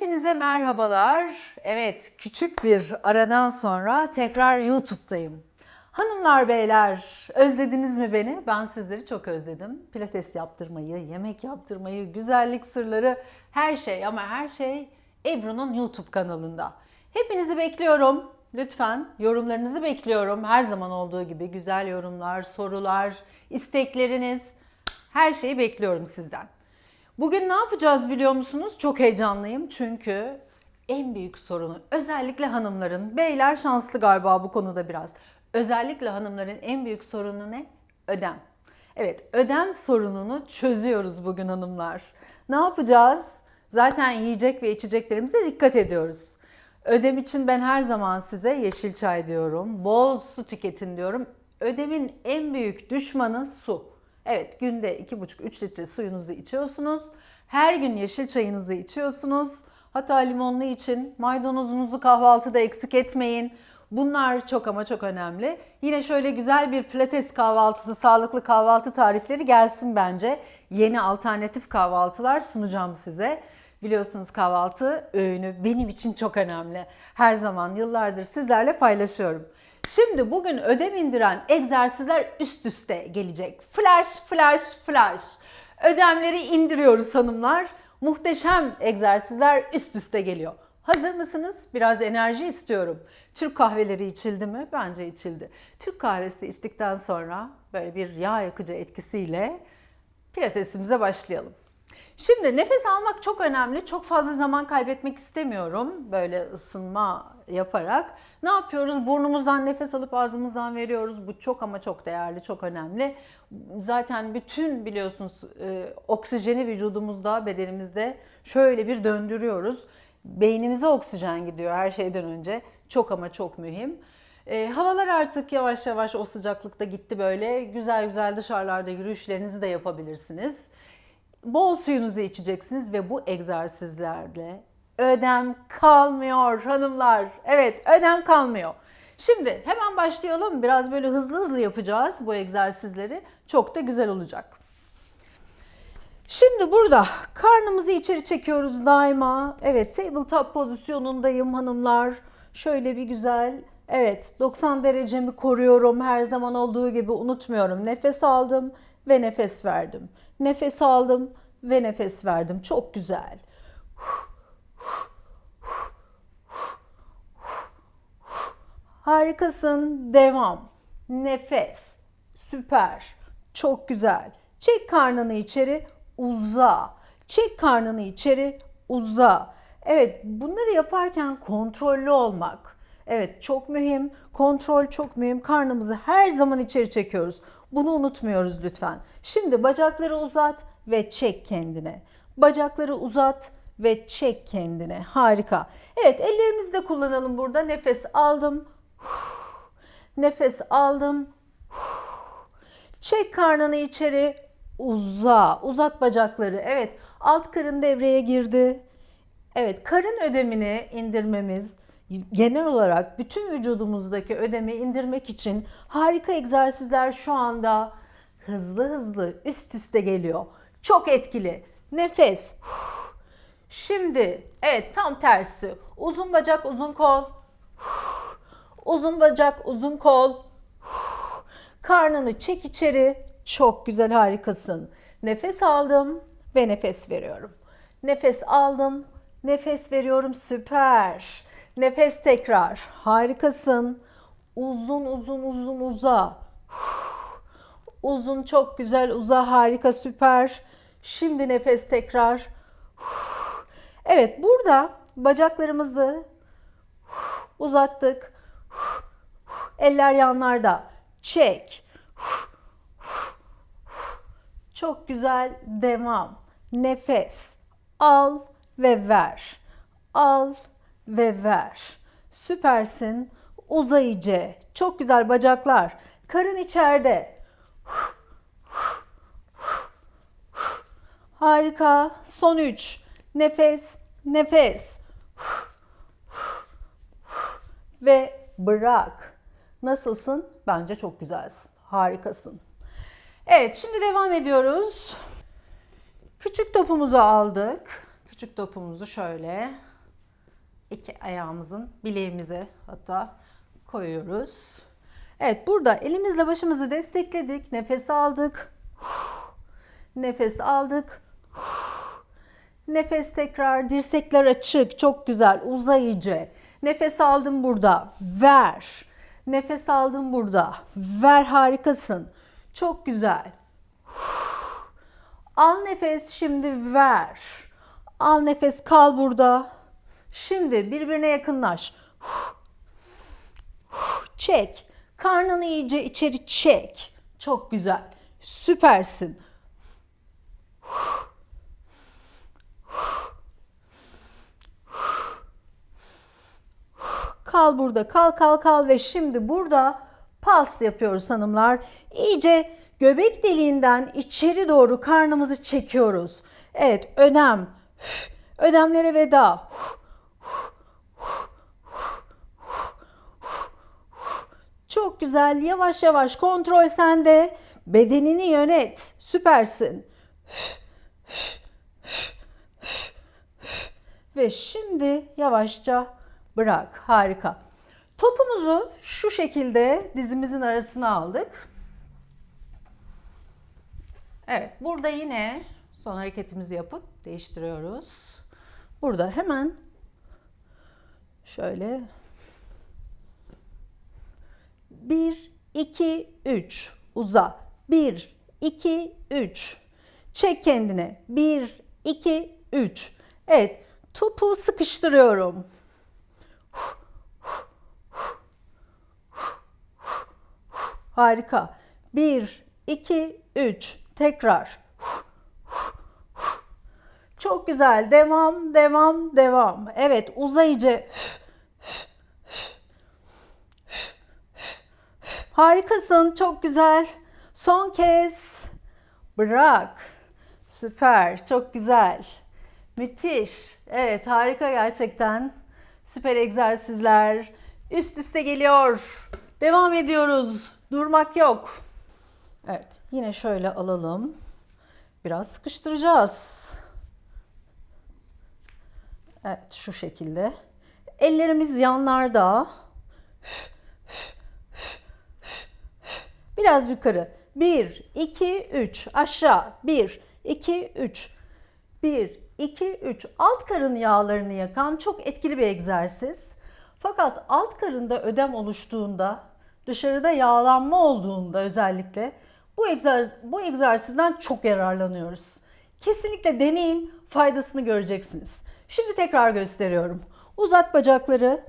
Hepinize merhabalar. Evet, küçük bir aradan sonra tekrar YouTube'dayım. Hanımlar, beyler, özlediniz mi beni? Ben sizleri çok özledim. Pilates yaptırmayı, yemek yaptırmayı, güzellik sırları, her şey ama her şey Ebru'nun YouTube kanalında. Hepinizi bekliyorum. Lütfen yorumlarınızı bekliyorum. Her zaman olduğu gibi güzel yorumlar, sorular, istekleriniz, her şeyi bekliyorum sizden. Bugün ne yapacağız biliyor musunuz? Çok heyecanlıyım çünkü en büyük sorunu özellikle hanımların, beyler şanslı galiba bu konuda biraz. Özellikle hanımların en büyük sorunu ne? Ödem. Evet, ödem sorununu çözüyoruz bugün hanımlar. Ne yapacağız? Zaten yiyecek ve içeceklerimize dikkat ediyoruz. Ödem için ben her zaman size yeşil çay diyorum. Bol su tüketin diyorum. Ödemin en büyük düşmanı su. Evet günde 2,5-3 litre suyunuzu içiyorsunuz. Her gün yeşil çayınızı içiyorsunuz. Hatta limonlu için maydanozunuzu kahvaltıda eksik etmeyin. Bunlar çok ama çok önemli. Yine şöyle güzel bir pilates kahvaltısı, sağlıklı kahvaltı tarifleri gelsin bence. Yeni alternatif kahvaltılar sunacağım size. Biliyorsunuz kahvaltı öğünü benim için çok önemli. Her zaman yıllardır sizlerle paylaşıyorum. Şimdi bugün ödem indiren egzersizler üst üste gelecek. Flash, flash, flash. Ödemleri indiriyoruz hanımlar. Muhteşem egzersizler üst üste geliyor. Hazır mısınız? Biraz enerji istiyorum. Türk kahveleri içildi mi? Bence içildi. Türk kahvesi içtikten sonra böyle bir yağ yakıcı etkisiyle pilatesimize başlayalım. Şimdi nefes almak çok önemli. Çok fazla zaman kaybetmek istemiyorum böyle ısınma yaparak. Ne yapıyoruz? Burnumuzdan nefes alıp ağzımızdan veriyoruz. Bu çok ama çok değerli, çok önemli. Zaten bütün biliyorsunuz e, oksijeni vücudumuzda, bedenimizde şöyle bir döndürüyoruz. Beynimize oksijen gidiyor her şeyden önce. Çok ama çok mühim. E, havalar artık yavaş yavaş o sıcaklıkta gitti böyle. Güzel güzel dışarılarda yürüyüşlerinizi de yapabilirsiniz. Bol suyunuzu içeceksiniz ve bu egzersizlerle ödem kalmıyor hanımlar. Evet ödem kalmıyor. Şimdi hemen başlayalım. Biraz böyle hızlı hızlı yapacağız bu egzersizleri. Çok da güzel olacak. Şimdi burada karnımızı içeri çekiyoruz daima. Evet tabletop pozisyonundayım hanımlar. Şöyle bir güzel Evet 90 derecemi koruyorum her zaman olduğu gibi unutmuyorum. Nefes aldım ve nefes verdim. Nefes aldım ve nefes verdim. Çok güzel. Harikasın. Devam. Nefes. Süper. Çok güzel. Çek karnını içeri, uza. Çek karnını içeri, uza. Evet, bunları yaparken kontrollü olmak. Evet, çok mühim. Kontrol çok mühim. Karnımızı her zaman içeri çekiyoruz. Bunu unutmuyoruz lütfen. Şimdi bacakları uzat ve çek kendine. Bacakları uzat ve çek kendine. Harika. Evet, ellerimizi de kullanalım burada. Nefes aldım. Nefes aldım. Çek karnını içeri. Uza. Uzat bacakları. Evet. Alt karın devreye girdi. Evet. Karın ödemini indirmemiz genel olarak bütün vücudumuzdaki ödemi indirmek için harika egzersizler şu anda hızlı hızlı üst üste geliyor. Çok etkili. Nefes. Şimdi evet tam tersi. Uzun bacak, uzun kol. Uzun bacak, uzun kol. Karnını çek içeri. Çok güzel harikasın. Nefes aldım ve nefes veriyorum. Nefes aldım, nefes veriyorum. Süper. Nefes tekrar. Harikasın. Uzun uzun uzun uza. Uzun çok güzel uza harika süper. Şimdi nefes tekrar. Evet burada bacaklarımızı uzattık. Eller yanlarda. Çek. Çok güzel devam. Nefes. Al ve ver. Al ve ver. Süpersin. Uza iyice. Çok güzel bacaklar. Karın içeride. Harika. Son 3. Nefes, nefes. Ve bırak. Nasılsın? Bence çok güzelsin. Harikasın. Evet, şimdi devam ediyoruz. Küçük topumuzu aldık. Küçük topumuzu şöyle iki ayağımızın bileğimize hatta koyuyoruz. Evet burada elimizle başımızı destekledik. Nefes aldık. Nefes aldık. Nefes tekrar dirsekler açık. Çok güzel. Uza iyice. Nefes aldım burada. Ver. Nefes aldım burada. Ver harikasın. Çok güzel. Al nefes şimdi ver. Al nefes kal burada. Şimdi birbirine yakınlaş. Çek. Karnını iyice içeri çek. Çok güzel. Süpersin. Kal burada. Kal kal kal ve şimdi burada pas yapıyoruz hanımlar. İyice göbek deliğinden içeri doğru karnımızı çekiyoruz. Evet ödem. Ödemlere veda. Çok güzel. Yavaş yavaş kontrol sende. Bedenini yönet. Süpersin. Ve şimdi yavaşça bırak. Harika. Topumuzu şu şekilde dizimizin arasına aldık. Evet, burada yine son hareketimizi yapıp değiştiriyoruz. Burada hemen şöyle 1 2 3 uza. 1 2 3 çek kendine. 1 2 3 Evet, topu sıkıştırıyorum. Harika. 1 2 3 tekrar. Çok güzel. Devam, devam, devam. Evet, uzayıcı. Harikasın. Çok güzel. Son kez. Bırak. Süper. Çok güzel. Müthiş. Evet, harika gerçekten. Süper egzersizler. Üst üste geliyor. Devam ediyoruz. Durmak yok. Evet, yine şöyle alalım. Biraz sıkıştıracağız. Evet, şu şekilde. Ellerimiz yanlarda. Biraz yukarı. 1, 2, 3. Aşağı. 1, 2, 3. 1, 2, 3. Alt karın yağlarını yakan çok etkili bir egzersiz. Fakat alt karında ödem oluştuğunda, dışarıda yağlanma olduğunda özellikle bu, egzer, bu egzersizden çok yararlanıyoruz. Kesinlikle deneyin, faydasını göreceksiniz. Şimdi tekrar gösteriyorum. Uzat bacakları.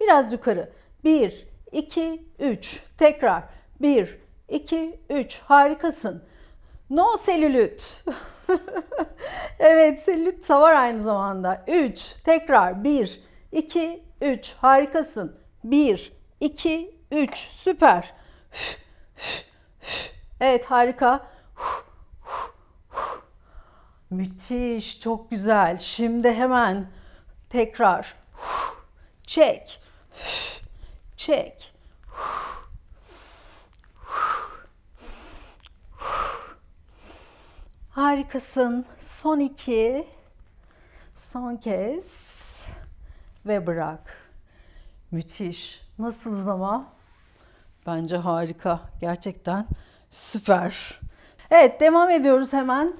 Biraz yukarı. 1, 2, 3. Tekrar. 1, 2, 3. Harikasın. No selülit. evet selülit var aynı zamanda. 3. Tekrar. 1, 2, 3. Harikasın. 1, 2, 3. Süper. Evet harika. Müthiş, çok güzel. Şimdi hemen tekrar çek. Çek. Harikasın. Son iki. Son kez. Ve bırak. Müthiş. Nasılsınız ama? Bence harika. Gerçekten süper. Evet devam ediyoruz hemen.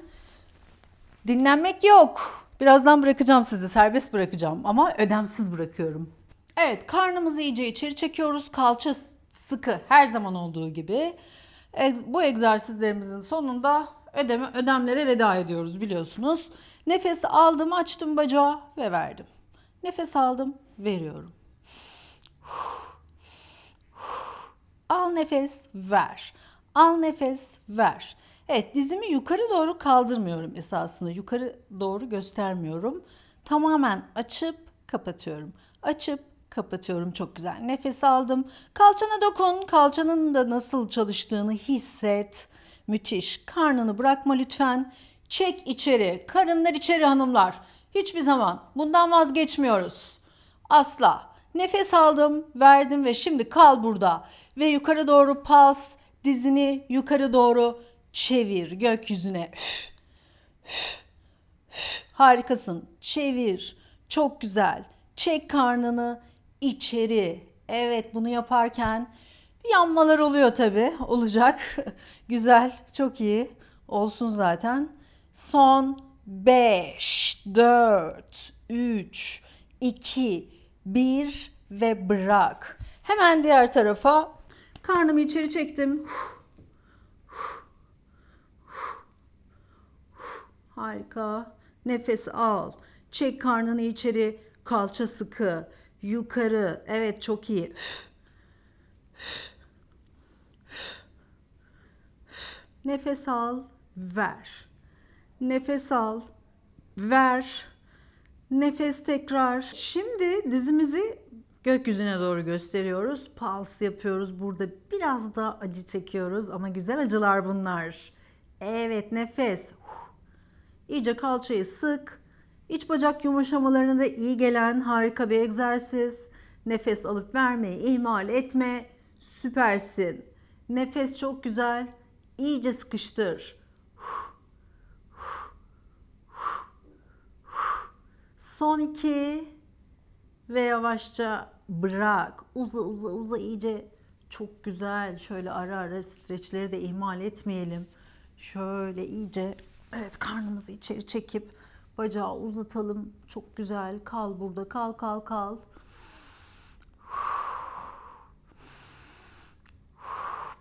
Dinlenmek yok. Birazdan bırakacağım sizi. Serbest bırakacağım ama ödemsiz bırakıyorum. Evet karnımızı iyice içeri çekiyoruz. Kalça sıkı her zaman olduğu gibi. Bu egzersizlerimizin sonunda ödeme, ödemlere veda ediyoruz biliyorsunuz. Nefes aldım açtım bacağı ve verdim. Nefes aldım veriyorum. Al nefes, ver. Al nefes, ver. Evet, dizimi yukarı doğru kaldırmıyorum esasında. Yukarı doğru göstermiyorum. Tamamen açıp kapatıyorum. Açıp kapatıyorum. Çok güzel. Nefes aldım. Kalçana dokun. Kalçanın da nasıl çalıştığını hisset. Müthiş. Karnını bırakma lütfen. Çek içeri. Karınlar içeri hanımlar. Hiçbir zaman bundan vazgeçmiyoruz. Asla. Nefes aldım, verdim ve şimdi kal burada. Ve yukarı doğru pas, dizini yukarı doğru çevir gökyüzüne. Harikasın. Çevir. Çok güzel. Çek karnını içeri. Evet bunu yaparken yanmalar oluyor tabi. Olacak. güzel. Çok iyi. Olsun zaten. Son 5, 4, 3, 2, 1 ve bırak. Hemen diğer tarafa karnımı içeri çektim. Harika. Nefes al. Çek karnını içeri. Kalça sıkı. Yukarı. Evet çok iyi. Nefes al. Ver. Nefes al. Ver. Nefes tekrar. Şimdi dizimizi gökyüzüne doğru gösteriyoruz. Pulse yapıyoruz. Burada biraz da acı çekiyoruz ama güzel acılar bunlar. Evet nefes. İyice kalçayı sık. İç bacak yumuşamalarına da iyi gelen harika bir egzersiz. Nefes alıp vermeyi ihmal etme. Süpersin. Nefes çok güzel. İyice sıkıştır. Son iki ve yavaşça bırak. Uza uza uza iyice çok güzel. Şöyle ara ara streçleri de ihmal etmeyelim. Şöyle iyice evet karnımızı içeri çekip bacağı uzatalım. Çok güzel. Kal burada. Kal kal kal.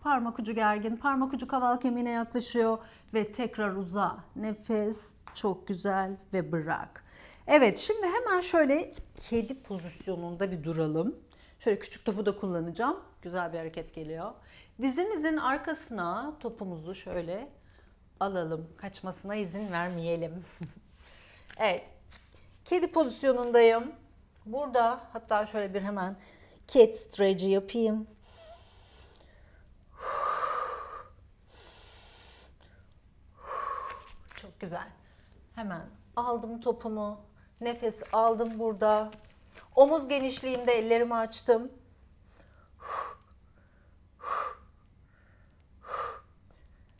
Parmak ucu gergin. Parmak ucu kaval kemiğine yaklaşıyor ve tekrar uza. Nefes çok güzel ve bırak. Evet şimdi hemen şöyle kedi pozisyonunda bir duralım. Şöyle küçük topu da kullanacağım. Güzel bir hareket geliyor. Dizimizin arkasına topumuzu şöyle alalım. Kaçmasına izin vermeyelim. evet. Kedi pozisyonundayım. Burada hatta şöyle bir hemen cat stretch'i yapayım. Çok güzel. Hemen aldım topumu. Nefes aldım burada. Omuz genişliğinde ellerimi açtım.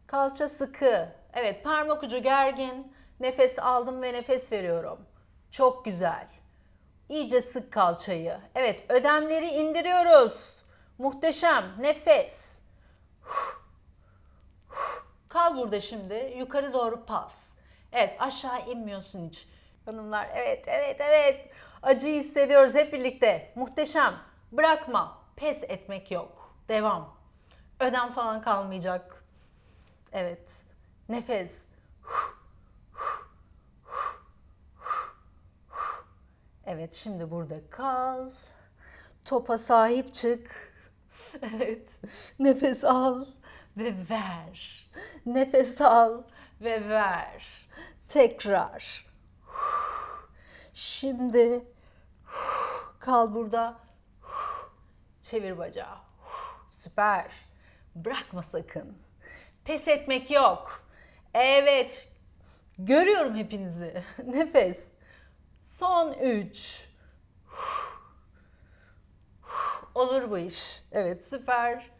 Kalça sıkı. Evet parmak ucu gergin. Nefes aldım ve nefes veriyorum. Çok güzel. İyice sık kalçayı. Evet ödemleri indiriyoruz. Muhteşem. Nefes. Kal burada şimdi. Yukarı doğru pas. Evet aşağı inmiyorsun hiç. Hanımlar evet evet evet. Acıyı hissediyoruz hep birlikte. Muhteşem. Bırakma. Pes etmek yok. Devam. Ödem falan kalmayacak. Evet. Nefes. Evet şimdi burada kal. Topa sahip çık. Evet. Nefes al ve ver. Nefes al ve ver. Tekrar. Şimdi kal burada. Çevir bacağı. Süper. Bırakma sakın. Pes etmek yok. Evet. Görüyorum hepinizi. Nefes. Son 3. Olur bu iş. Evet süper.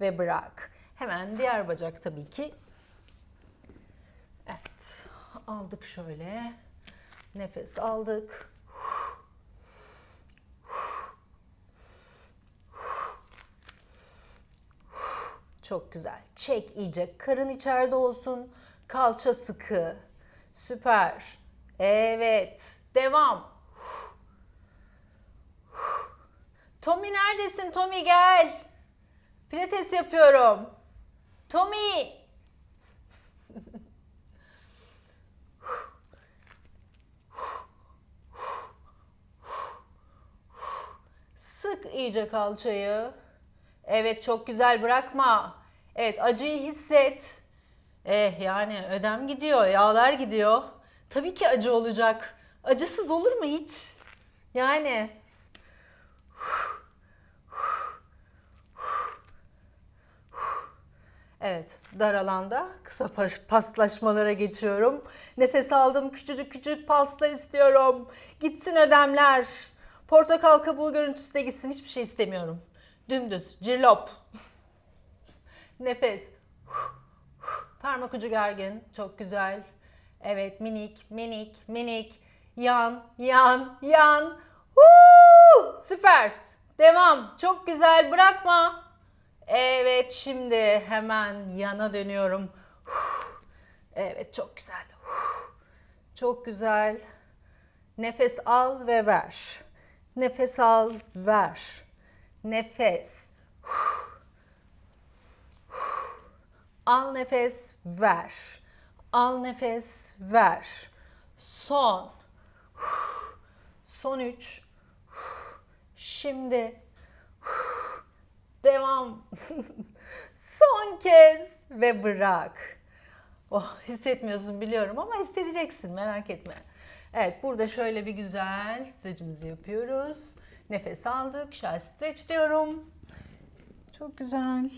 Ve bırak. Hemen diğer bacak tabii ki. Evet. Aldık şöyle. Nefes aldık. Çok güzel. Çek iyice. Karın içeride olsun. Kalça sıkı. Süper. Evet. Devam. Tommy neredesin? Tommy gel. Pilates yapıyorum. Tommy. Sık iyice kalçayı. Evet çok güzel bırakma. Evet acıyı hisset. Eh yani ödem gidiyor, yağlar gidiyor. Tabii ki acı olacak. Acısız olur mu hiç? Yani Evet, dar alanda kısa pas- paslaşmalara geçiyorum. Nefes aldım, küçücük küçük paslar istiyorum. Gitsin ödemler. Portakal kabuğu görüntüsü de gitsin, hiçbir şey istemiyorum. Dümdüz, cirlop. Nefes. Parmak ucu gergin, çok güzel. Evet, minik, minik, minik. Yan, yan, yan. Huu! Süper. Devam. Çok güzel. Bırakma. Evet, şimdi hemen yana dönüyorum. Evet, çok güzel. Çok güzel. Nefes al ve ver. Nefes al, ver. Nefes. Al nefes, ver. Al nefes, ver. Son. Son üç. Şimdi. Devam. Son kez ve bırak. Oh, hissetmiyorsun biliyorum ama hissedeceksin merak etme. Evet burada şöyle bir güzel stretchimizi yapıyoruz. Nefes aldık. Shall stretch diyorum. Çok güzel.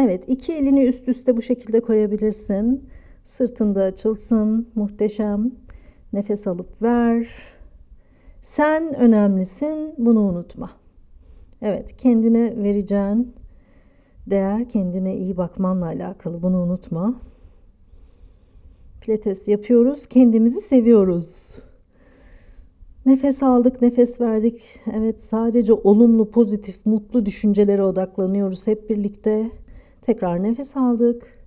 Evet, iki elini üst üste bu şekilde koyabilirsin. Sırtında açılsın. Muhteşem. Nefes alıp ver. Sen önemlisin. Bunu unutma. Evet, kendine vereceğin değer kendine iyi bakmanla alakalı. Bunu unutma. Pilates yapıyoruz. Kendimizi seviyoruz. Nefes aldık, nefes verdik. Evet, sadece olumlu, pozitif, mutlu düşüncelere odaklanıyoruz hep birlikte. Tekrar nefes aldık.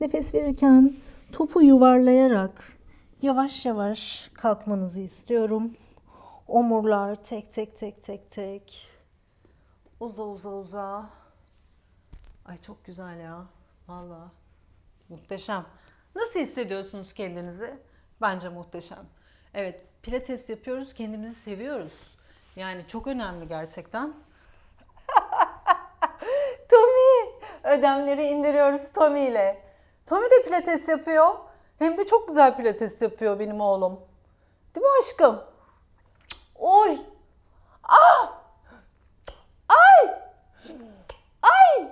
Nefes verirken topu yuvarlayarak yavaş yavaş kalkmanızı istiyorum. Omurlar tek tek tek tek tek. Uza uza uza. Ay çok güzel ya. Valla. Muhteşem. Nasıl hissediyorsunuz kendinizi? Bence muhteşem. Evet, pilates yapıyoruz, kendimizi seviyoruz. Yani çok önemli gerçekten. Tommy! Ödemleri indiriyoruz Tommy ile. Tommy de pilates yapıyor. Hem de çok güzel pilates yapıyor benim oğlum. Değil mi aşkım? Oy! Ah! Ay! Ay!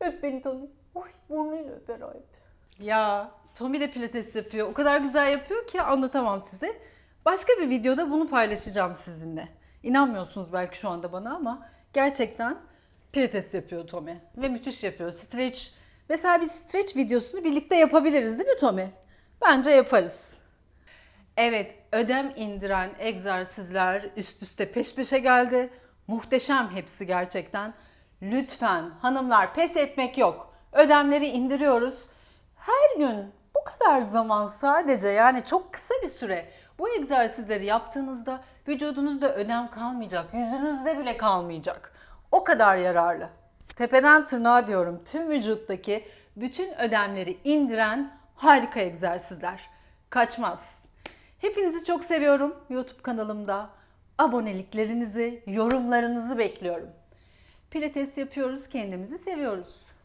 Öp beni Tommy. Oy burnuyla öper ay. Ya Tommy de pilates yapıyor. O kadar güzel yapıyor ki anlatamam size. Başka bir videoda bunu paylaşacağım sizinle. İnanmıyorsunuz belki şu anda bana ama gerçekten pilates yapıyor Tommy. Ve müthiş yapıyor. Stretch. Mesela bir stretch videosunu birlikte yapabiliriz değil mi Tommy? Bence yaparız. Evet, ödem indiren egzersizler üst üste peş peşe geldi. Muhteşem hepsi gerçekten. Lütfen hanımlar pes etmek yok. Ödemleri indiriyoruz. Her gün bu kadar zaman sadece yani çok kısa bir süre bu egzersizleri yaptığınızda vücudunuzda ödem kalmayacak, yüzünüzde bile kalmayacak. O kadar yararlı. Tepeden tırnağa diyorum tüm vücuttaki bütün ödemleri indiren harika egzersizler. Kaçmaz. Hepinizi çok seviyorum YouTube kanalımda. Aboneliklerinizi, yorumlarınızı bekliyorum. Pilates yapıyoruz, kendimizi seviyoruz.